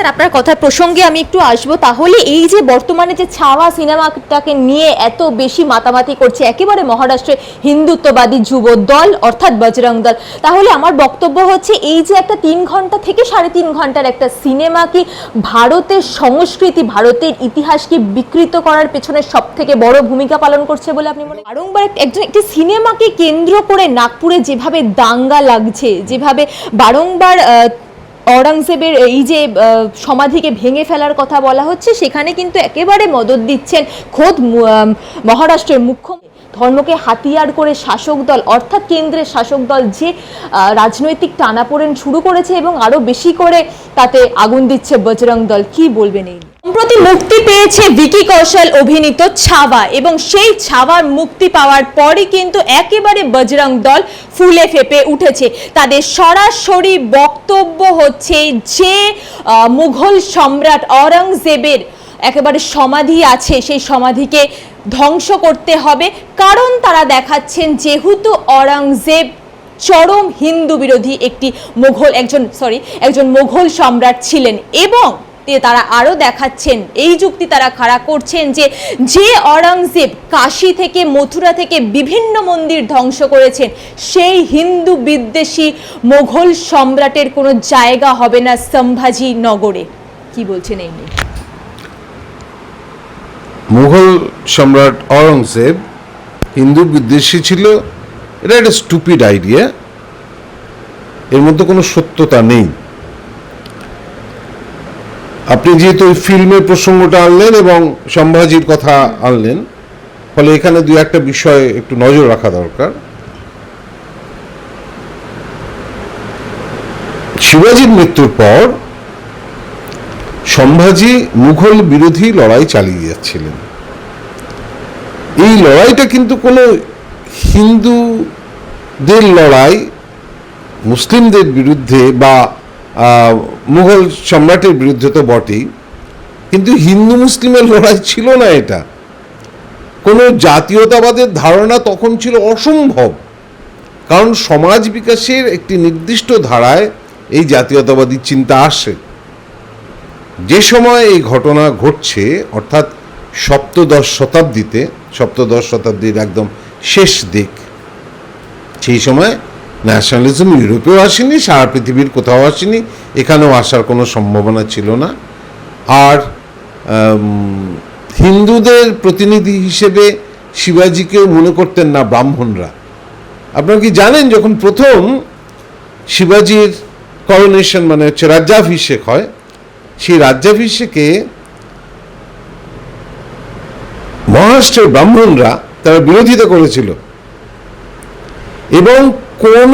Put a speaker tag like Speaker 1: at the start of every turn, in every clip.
Speaker 1: Sir, আপনার কথার প্রসঙ্গে আমি একটু আসব। তাহলে এই যে বর্তমানে যে ছাওয়া সিনেমাটাকে নিয়ে এত বেশি মাতামাতি করছে একেবারে মহারাষ্ট্রে হিন্দুত্ববাদী যুব দল অর্থাৎ বজরং দল। তাহলে আমার বক্তব্য হচ্ছে এই যে একটা তিন ঘণ্টা থেকে সাড়ে তিন ঘণ্টার একটা সিনেমা কি ভারতের সংস্কৃতি, ভারতের ইতিহাসকে বিকৃত করার পেছনে সব থেকে বড় ভূমিকা পালন করছে বলে আপনি মনে বারংবার একজন একটি সিনেমাকে কেন্দ্র করে নাগপুরে যেভাবে দাঙ্গা লাগছে, যেভাবে বারংবার অরঙ্গজেবের এই যে সমাধিকে ভেঙে ফেলার কথা বলা হচ্ছে, সেখানে কিন্তু একেবারে মদত দিচ্ছেন খোদ মহারাষ্ট্রের মুখ্যমন্ত্রী ধর্মকে হাতিয়ার করে শাসক দল, অর্থাৎ কেন্দ্রের শাসক দল যে রাজনৈতিক টানাপোড়েন শুরু করেছে এবং আরও বেশি করে তাতে আগুন দিচ্ছে বজরং দল কি বলবেন এই? সম্প্রতি মুক্তি পেয়েছে ভিকি কৌশল অভিনীত ছাওয়া এবং সেই ছাওয়ার মুক্তি পাওয়ার পরই কিন্তু একেবারে বজরং দল ফুলে ফেপে উঠেছে। তাদের সরাসরি বক্তব্য হচ্ছে যে মুঘল সম্রাট অরঙ্গজেবের একেবারে সমাধি আছে, সেই সমাধিকে ধ্বংস করতে হবে। কারণ তারা দেখাচ্ছেন যেহেতু অরঙ্গজেব চরম হিন্দু বিরোধী একটি মুঘল একজন সরি একজন মুঘল সম্রাট ছিলেন এবং তে তারা আরও দেখাচ্ছেন। এই যুক্তি তারা খাড়া করছেন যে যে অরঙ্গজেব কাশী থেকে মথুরা থেকে বিভিন্ন মন্দির ধ্বংস করেছেন, সেই হিন্দু বিদ্বেষী মোঘল সম্রাটের কোনো জায়গা হবে না সম্ভাজি নগরে। কি বলছেন এই নিয়ে?
Speaker 2: মুঘল সম্রাট অরঙ্গজেব হিন্দু বিদ্বেষী ছিল। এটা একটা স্টুপিড আইডিয়া এর মধ্যে কোনো সত্যতা নেই। আপনি যেহেতু ওই ফিল্মের প্রসঙ্গটা আনলেন এবং সম্ভাজির কথা আনলেন, ফলে এখানে দু একটা বিষয় একটু নজর রাখা দরকার। শিবাজির মৃত্যুর পর সম্ভাজি মুঘল বিরোধী লড়াই চালিয়ে যাচ্ছিলেন। এই লড়াইটা কিন্তু কোনো হিন্দুদের লড়াই, মুসলিমদের বিরুদ্ধে বা মুঘল সম্রাটের বিরুদ্ধে তো বটেই। কিন্তু হিন্দু মুসলিমের লড়াই ছিল না এটা। কোনো জাতীয়তাবাদের ধারণা তখন ছিল অসম্ভব। কারণ সমাজ বিকাশের একটি নির্দিষ্ট ধারায় এই জাতীয়তাবাদী চিন্তা আসে। যে সময় এই ঘটনা ঘটছে, অর্থাৎ সপ্তদশ শতাব্দীতে, সপ্তদশ শতাব্দীর একদম শেষ দিক, সেই সময় ন্যাশনালিজম ইউরোপেও আসেনি, সারা পৃথিবীর কোথাও আসেনি, এখানেও আসার কোনো সম্ভাবনা ছিল না। আর হিন্দুদের প্রতিনিধি হিসেবে শিবাজিকেও মনে করতেন না ব্রাহ্মণরা। আপনারা কি জানেন যখন প্রথম শিবাজির করোনেশন মানে হচ্ছে রাজ্যাভিষেক হয়, সেই রাজ্যাভিষেকে মহারাষ্ট্রের ব্রাহ্মণরা তারা বিরোধিতা করেছিল। এবং কোন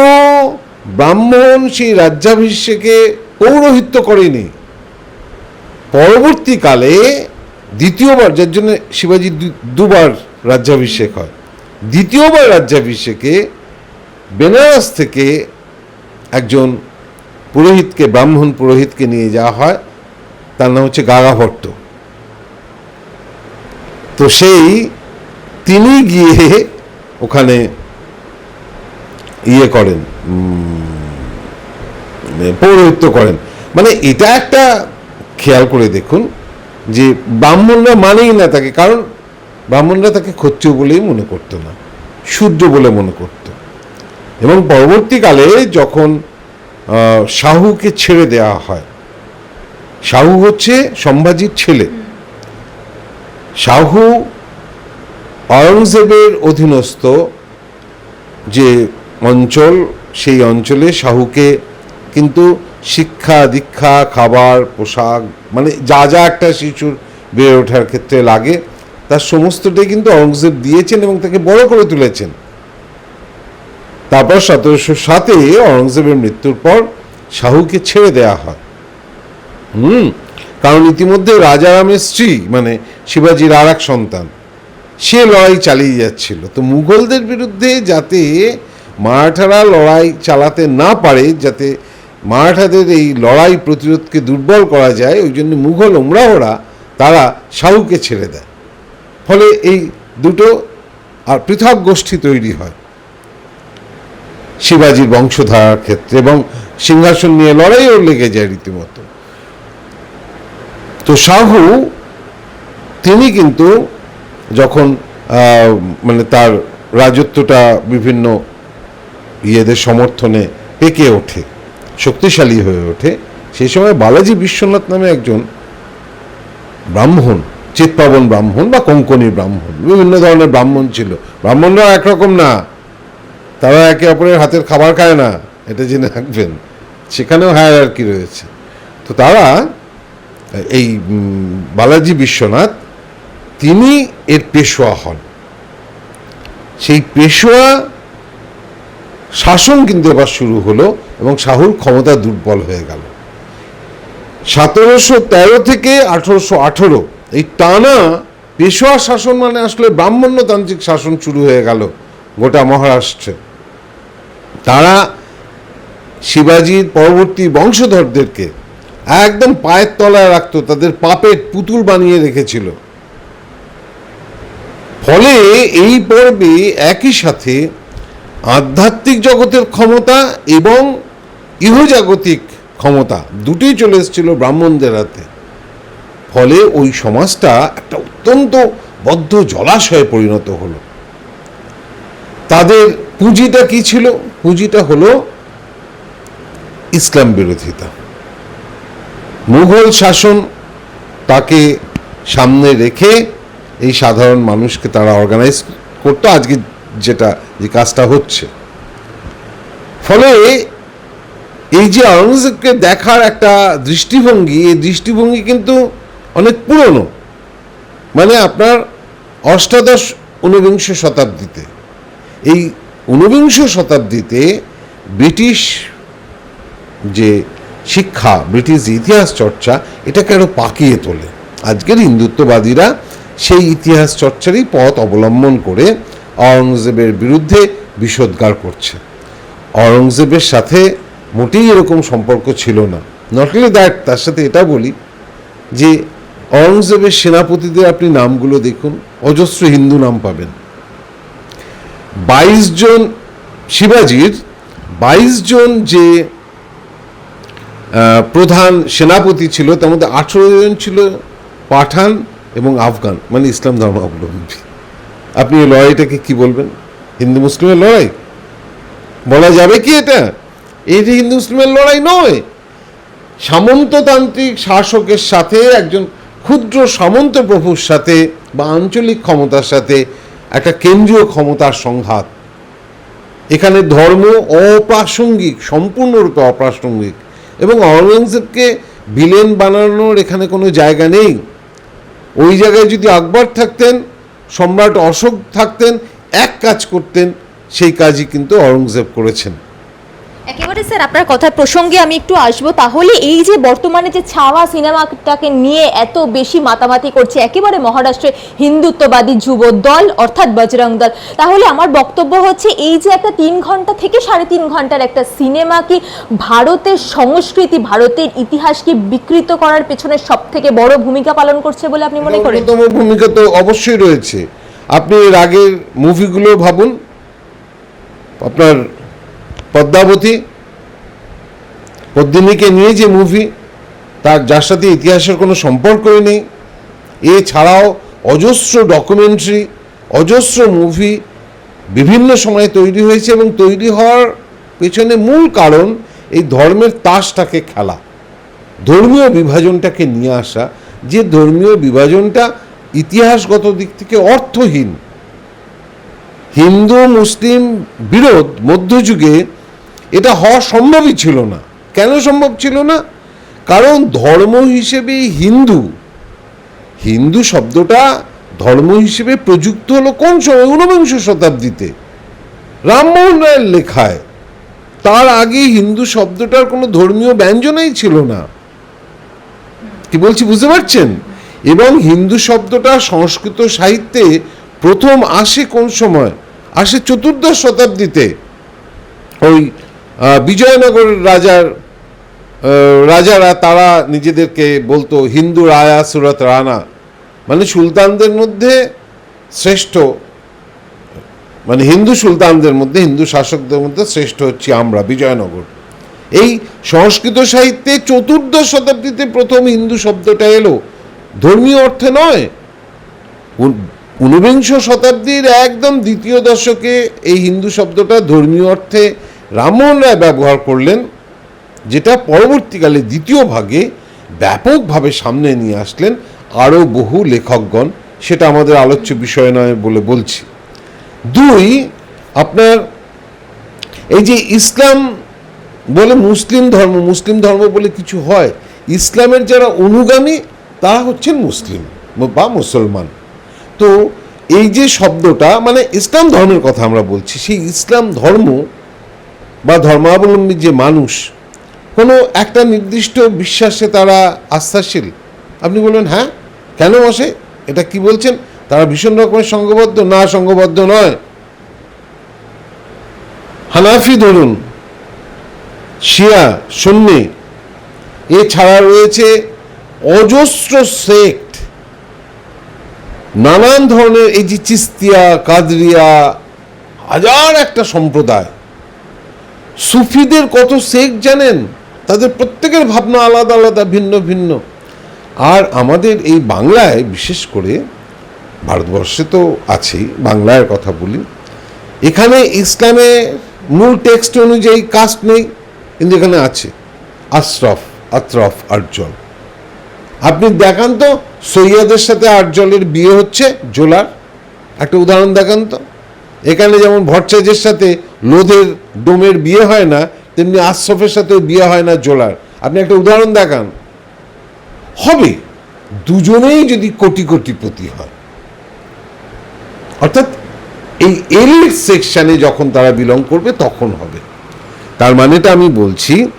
Speaker 2: ব্রাহ্মণ সেই রাজ্যাভিষেকে পৌরোহিত্য করেনি। পরবর্তীকালে দ্বিতীয়বার, যার জন্য শিবাজি দুবার রাজ্যাভিষেক হয়। দ্বিতীয়বার রাজ্যাভিষেকে বেনারস থেকে একজন পুরোহিতকে, ব্রাহ্মণ পুরোহিতকে নিয়ে যাওয়া হয়। তার নাম হচ্ছে গাগাভট্ট তো সেই তিনি গিয়ে ওখানে ইয়ে করেন পৌরোহিত্য করেন। মানে এটা একটা খেয়াল করে দেখুন যে ব্রাহ্মণরা মানেই না তাকে, কারণ ব্রাহ্মণরা তাকে ক্ষত্রিয় বলেই মনে করতো না সূর্য বলে মনে করত। এবং পরবর্তীকালে যখন শাহুকে ছেড়ে দেওয়া হয়, শাহু হচ্ছে সম্ভাজির ছেলে। শাহু অরঙ্গজেবের অধীনস্থ যে অঞ্চল, সেই অঞ্চলে শাহুকে কিন্তু শিক্ষা, দীক্ষা, খাবার, পোশাক মানে যা যা একটা শিশুর বেড়ে ওঠার ক্ষেত্রে লাগে, তার সমস্তটাই কিন্তু অরঙ্গজেব দিয়েছেন এবং তাকে বড় করে তুলেছেন। তারপর সতেরোশো সাতে অরঙ্গজেবের মৃত্যুর পর শাহুকে ছেড়ে দেয়া হয়। হুম, কারণ ইতিমধ্যে রাজারামের স্ত্রী মানে শিবাজির আর এক সন্তান, সে লড়াই চালিয়ে যাচ্ছিল। তো মুঘলদের বিরুদ্ধে যাতে মারাঠারা লড়াই চালাতে না পারে যাতে মারাঠাদের এই লড়াই প্রতিরোধকে দুর্বল করা যায়, ওই জন্য মুঘল ওমরাহরা তারা শাহুকে ছেড়ে দেয়। ফলে এই দুটো আর পৃথক গোষ্ঠী তৈরি হয়। শিবাজির বংশধারার ক্ষেত্রে এবং সিংহাসন নিয়ে লড়াইও লেগে যায় রীতিমতো। তো শাহু, তিনি কিন্তু যখন মানে তার রাজত্বটা বিভিন্ন ইয়েদের সমর্থনে পেকে ওঠে, শক্তিশালী হয়ে ওঠে। সেই সময় বালাজি বিশ্বনাথ নামে একজন ব্রাহ্মণ, চিৎপাবন ব্রাহ্মণ বা কঙ্কনী ব্রাহ্মণ, বিভিন্ন ধরনের ব্রাহ্মণ ছিল। ব্রাহ্মণরা একরকম না তারা একে অপরের হাতের খাবার খায় না, এটা জেনে রাখবেন। সেখানেও হায়ার কি রয়েছে। তো তারা, এই বালাজি বিশ্বনাথ, তিনি এর পেশোয়া হন। সেই পেশোয়া শাসন কিন্তু এবার শুরু হলো এবং শাহুর ক্ষমতা দুর্বল হয়ে গেল। সতেরোশো তেরো থেকে আঠেরোশো আঠেরো এই টানা পেশোয়া শাসন মানে আসলে ব্রাহ্মণ্যতান্ত্রিক শাসন শুরু হয়ে গেল গোটা মহারাষ্ট্রে। তারা শিবাজির পরবর্তী বংশধরদেরকে একদম পায়ের তলায় রাখতো, তাদের পাপের পুতুল বানিয়ে রেখেছিল। ফলে এই পর্বে একই সাথে আধ্যাত্মিক জগতের ক্ষমতা এবং ইহজাগতিক ক্ষমতা দুটোই চলে এসেছিল ব্রাহ্মণদের হাতে। ফলে ওই সমাজটা একটা অত্যন্ত বদ্ধ জলাশয়ে পরিণত হলো। তাদের পুঁজিটা কি ছিল? পুঁজিটা হলো ইসলাম বিরোধিতা। মুঘল শাসন তাকে সামনে রেখে এই সাধারণ মানুষকে তারা অর্গানাইজ করতো। আজকে যেটা, যে কাজটা হচ্ছে। ফলে এই যে আওরঙ্গজেবকে দেখার একটা দৃষ্টিভঙ্গি, এই দৃষ্টিভঙ্গি কিন্তু অনেক পুরনো। মানে আপনার অষ্টাদশ ঊনবিংশ শতাব্দীতে, এই ঊনবিংশ শতাব্দীতে ব্রিটিশ যে শিক্ষা, ব্রিটিশ ইতিহাস চর্চা, এটাকে আরও পাকিয়ে তোলে। আজকের হিন্দুত্ববাদীরা সেই ইতিহাস চর্চারই পথ অবলম্বন করে আওরঙ্গজেবের বিরুদ্ধে বিষোদ্গার করছে। আওরঙ্গজেবের সাথে মোটেই এরকম সম্পর্ক ছিল না। নট অনলি দ্যাট তার সাথে এটা বলি যে, আওরঙ্গজেবের সেনাপতিদের আপনি নামগুলো দেখুন, অজস্র হিন্দু নাম পাবেন। বাইশ জন শিবাজির, বাইশ জন যে প্রধান সেনাপতি ছিল, তার মধ্যে আঠেরো জন ছিল পাঠান এবং আফগান মানে ইসলাম ধর্মাবলম্বী। আপনি এই লড়াইটাকে কি বলবেন? হিন্দু মুসলিমের লড়াই? বলা যাবে কি এটা? এটা হিন্দু মুসলিমের লড়াই নয়, সামন্ততান্ত্রিক শাসকের সাথে, একজন ক্ষুদ্র সামন্ত প্রভুর সাথে বা আঞ্চলিক ক্ষমতার সাথে একটা কেন্দ্রীয় ক্ষমতার সংঘাত। এখানে ধর্ম অপ্রাসঙ্গিক, সম্পূর্ণরূপে অপ্রাসঙ্গিক এবং অরঙ্গজেবকে ভিলেন বানানোর এখানে কোনো জায়গা নেই। ওই জায়গায় যদি আকবর থাকতেন সম্রাট অশোক থাকতেন এক কাজ করতেন সেই কাজই কিন্তু অরঙ্গজেব করেছেন।
Speaker 1: একেবারে স্যার, আপনার কথার প্রসঙ্গে আমি একটু আসব। তাহলে এই যে বর্তমানে যে ছাওয়া সিনেমাটাকে নিয়ে এত বেশি মাতামাতি করছে, একেবারে মহারাষ্ট্রে হিন্দুত্ববাদী যুব দল অর্থাৎ বজরং দল। তাহলে আমার বক্তব্য হচ্ছে এই যে একটা তিন ঘণ্টা থেকে সাড়ে তিন ঘণ্টার একটা সিনেমা কি ভারতের সংস্কৃতি, ভারতের ইতিহাসকে বিকৃত করার পেছনে সব থেকে বড় ভূমিকা পালন করছে বলে আপনি মনে করেন?
Speaker 2: ভূমিকা তো অবশ্যই রয়েছে। আপনি এর আগের মুভিগুলো ভাবুন। আপনার পদ্মাবতী, পদ্মিনীকে নিয়ে যে মুভি তার, যার সাথে ইতিহাসের কোনো সম্পর্কই নেই। এছাড়াও অজস্র ডকুমেন্টারি অজস্র মুভি বিভিন্ন সময়ে তৈরি হয়েছে এবং তৈরি হওয়ার পেছনে মূল কারণ এই ধর্মের তাসটাকে খেলা। ধর্মীয় বিভাজনটাকে নিয়ে আসা, যে ধর্মীয় বিভাজনটা ইতিহাসগত দিক থেকে অর্থহীন। হিন্দু, মুসলিম, বিরোধ, মধ্যযুগে এটা হওয়া সম্ভবই ছিল না। কেন সম্ভব ছিল না? কারণ ধর্ম হিসেবে হিন্দু। হিন্দু শব্দটা ধর্ম হিসেবে প্রযুক্ত হলো কোন সময়? ঊনবিংশ শতাব্দীতে। রামমোহন রায়ের লেখায়। তার আগে হিন্দু শব্দটার কোনো ধর্মীয় ব্যঞ্জনাই ছিল না। কি বলছি, বুঝতে পারছেন? এবং হিন্দু শব্দটা সংস্কৃত সাহিত্যে প্রথম আসে কোন সময়? আসে চতুর্দশ শতাব্দীতে। ওই বিজয়নগর রাজার রাজারা তারা নিজেদেরকে বলতো হিন্দু রায়া সুরত রানা। মানে সুলতানদের মধ্যে শ্রেষ্ঠ মানে হিন্দু সুলতানদের মধ্যে, হিন্দু শাসকদের মধ্যে শ্রেষ্ঠ হচ্ছি আমরা, বিজয়নগর। এই সংস্কৃত সাহিত্যে চতুর্দশ শতাব্দীতে প্রথম হিন্দু শব্দটা এলো। ধর্মীয় অর্থে নয়। ঊনবিংশ শতাব্দীর একদম দ্বিতীয় দশকে এই হিন্দু শব্দটা ধর্মীয় অর্থে রামমোহন রায় ব্যবহার করলেন, যেটা পরবর্তীকালে দ্বিতীয় ভাগে ব্যাপকভাবে সামনে নিয়ে আসলেন আরও বহু লেখকগণ। সেটা আমাদের আলোচ্য বিষয় নয় বলে বলছি। দুই, আপনার এই যে ইসলাম বলে মুসলিম ধর্ম মুসলিম ধর্ম বলে কিছু হয়, ইসলামের যারা অনুগামী তারা হচ্ছেন মুসলিম বা মুসলমান। তো এই যে শব্দটা মানে ইসলাম ধর্মের কথা আমরা বলছি, সেই ইসলাম ধর্ম বা ধর্মাবলম্বী যে মানুষ, কোনো একটা নির্দিষ্ট বিশ্বাসে তারা আস্থাশীল। আপনি বলবেন হ্যাঁ কেন বসে? এটা কি বলছেন? তারা ভীষণ রকমের সংঘবদ্ধ না সংঘবদ্ধ নয়। হানাফি ধরুন, শিয়া, সুন্নি, এছাড়া রয়েছে অজস্র সেক্ট নানান ধরনের এই যে চিস্তিয়া, কাদরিয়া, হাজার একটা সম্প্রদায়। সুফিদের কত শেখ জানেন? তাদের প্রত্যেকের ভাবনা আলাদা আলাদা, ভিন্ন ভিন্ন। আর আমাদের এই বাংলায়, বিশেষ করে ভারতবর্ষে তো আছেই, বাংলার কথা বলি, এখানে ইসলামে মূল টেক্সট অনুযায়ী কাস্ট নেই, কিন্তু এখানে আছে, আশরফ, আত্রফ আর্জল আপনি দেখান তো, সৈয়দের সাথে আর্জলের বিয়ে হচ্ছে, জোলার। একটা উদাহরণ দেখান তো। এখানে যেমন ভট্টাচার্যের সাথে লোধের ডোমের বিয়ে হয় না, তেমনি আশরফের সাথেও বিয়ে হয় না জোলার। আপনি একটা উদাহরণ দেখান। হবে, দুজনেই যদি কোটি কোটিপতি হয়। অর্থাৎ এই এলিট সেকশনে যখন তারা বিলং করবে, তখন হবে। তার মানেটা আমি বলছি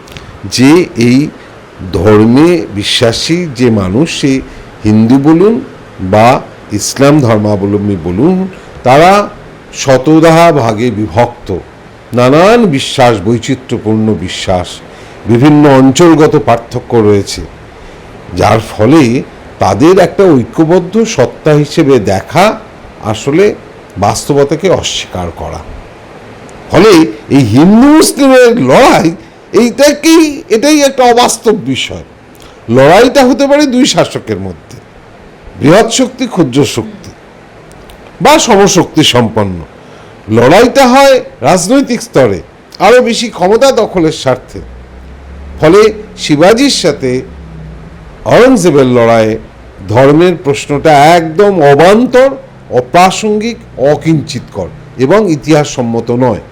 Speaker 2: যে এই ধর্মে বিশ্বাসী যে মানুষ, সে হিন্দু বলুন বা ইসলাম ধর্মাবলম্বী বলুন, তারা শতদাহা ভাগে বিভক্ত। নানান বিশ্বাস বৈচিত্র্যপূর্ণ বিশ্বাস, বিভিন্ন অঞ্চলগত পার্থক্য রয়েছে, যার ফলে তাদের একটা ঐক্যবদ্ধ সত্তা হিসেবে দেখা আসলে বাস্তবতাকে অস্বীকার করা। ফলে এই হিন্দু মুসলিমের লড়াই এইটাকেই এটাই একটা অবাস্তব বিষয়। লড়াইটা হতে পারে দুই শাসকের মধ্যে। বৃহৎ শক্তি ক্ষুদ্র শক্তি। বা সমশক্তি সম্পন্ন। লড়াইটা হয় রাজনৈতিক স্তরে, আরও বেশি ক্ষমতা দখলের স্বার্থে। ফলে শিবাজির সাথে অরঙ্গজেবের লড়াইয়ে ধর্মের প্রশ্নটা একদম অবান্তর, অপ্রাসঙ্গিক, অকিঞ্চিতকর এবং ইতিহাস সম্মত নয়।